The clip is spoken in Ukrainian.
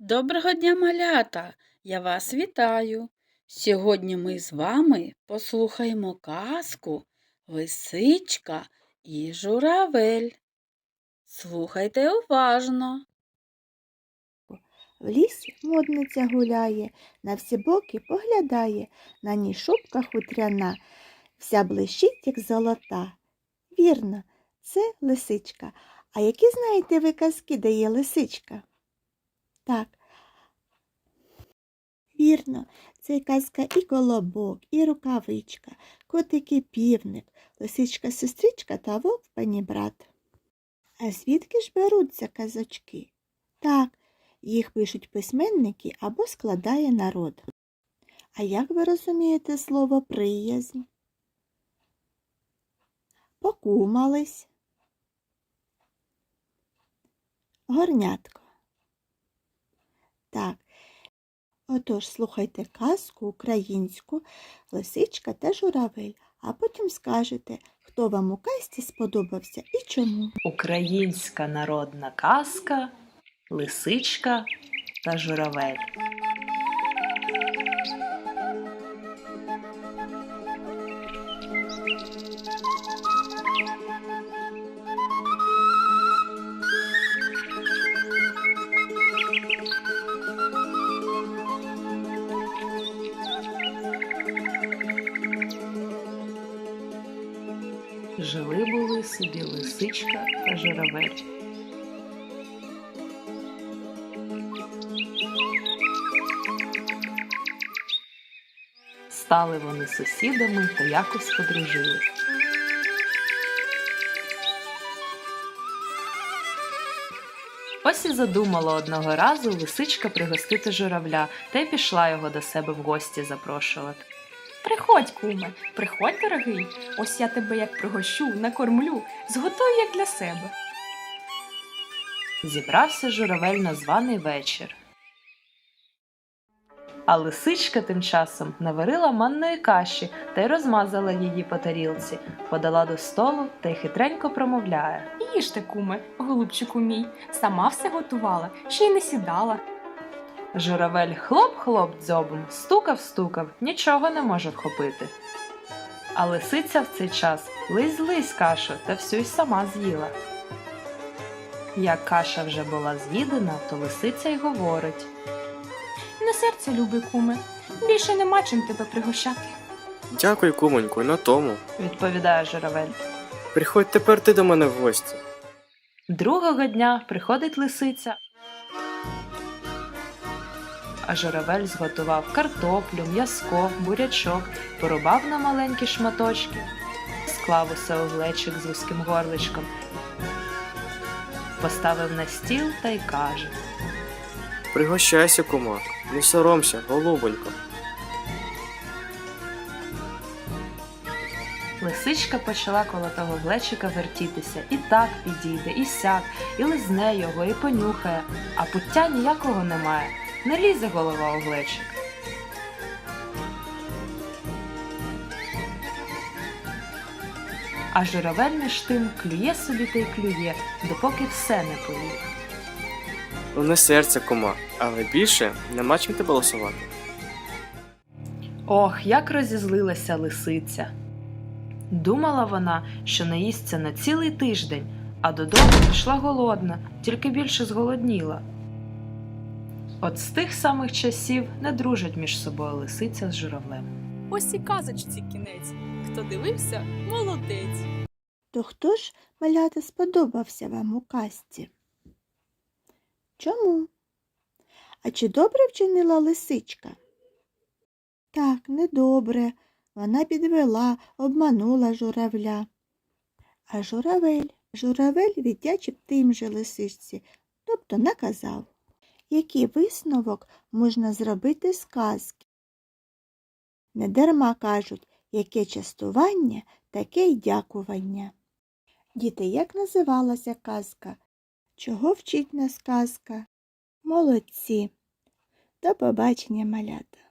Доброго дня, малята! Я вас вітаю. Сьогодні ми з вами послухаємо казку Лисичка і журавель. Слухайте уважно. В лісі модниця гуляє, на всі боки поглядає, на ній шубка хутряна, вся блищить, як золота. Вірно, це лисичка. А які знаєте ви казки, де є лисичка? Так. Вірно, це казка і колобок, і рукавичка, котик і півник, лисичка сестричка та вовк панібрат. А звідки ж беруться казочки? Так, їх пишуть письменники або складає народ. А як ви розумієте слово приязнь? Покумались. Горнятко. Так. Отож, слухайте казку українську Лисичка та журавель, а потім скажете, хто вам у казці сподобався і чому. Українська народна казка Лисичка та журавель. Жили були собі лисичка та журавель. Стали вони сусідами та якось подружили. Ось і задумала одного разу лисичка пригостити журавля та й пішла його до себе в гості запрошувати. Приходь, куме, приходь, дорогий. Ось я тебе як пригощу, накормлю, зготую як для себе. Зібрався журавель на званий вечір. А лисичка тим часом наварила манної каші та й розмазала її по тарілці, подала до столу та й хитренько промовляє. Їжте, куме, голубчику мій, сама все готувала, ще й не сідала. Журавель хлоп-хлоп дзьобом, стукав-стукав, нічого не може вхопити. А лисиця в цей час лизь-лизь кашу та всю й сама з'їла. Як каша вже була з'їдена, то лисиця й говорить. На серце, любий куме, більше нема чим тебе пригощати. Дякую, кумонько, на тому. відповідає журавель. Приходь тепер ти до мене в гості. Другого дня приходить лисиця. А журавель зготував картоплю, м'язко, бурячок, порубав на маленькі шматочки, склав усе у глечик з вузьким горличком, поставив на стіл та й каже. Пригощайся, кума, не соромся, голубонько. Лисичка почала коло того глечика вертітися, і так підійде, і сяк, і лизне його, і понюхає, а пуття ніякого немає, не лізе голова у глечик. А журавель між тим клює собі та й клює, допоки все не поїв. Ну не серце, кума, але більше нема чим тебе лосувати. Ох, як розізлилася лисиця. Думала вона, що наїсться на цілий тиждень, а додому пішла голодна, тільки більше зголодніла. От з тих самих часів не дружать між собою лисиця з журавлем. Ось і казочці кінець. Хто дивився, молодець. То хто ж, малята, сподобався вам у казці? Чому? А чи добре вчинила лисичка? Так, недобре. Вона підвела, обманула журавля. А журавель, журавель віддячив тим же лисичці, тобто наказав. Який висновок можна зробити з казки? Недарма кажуть, яке частування, таке й дякування. Діти, як називалася казка? Чого вчить нас казка? Молодці. До побачення, малята.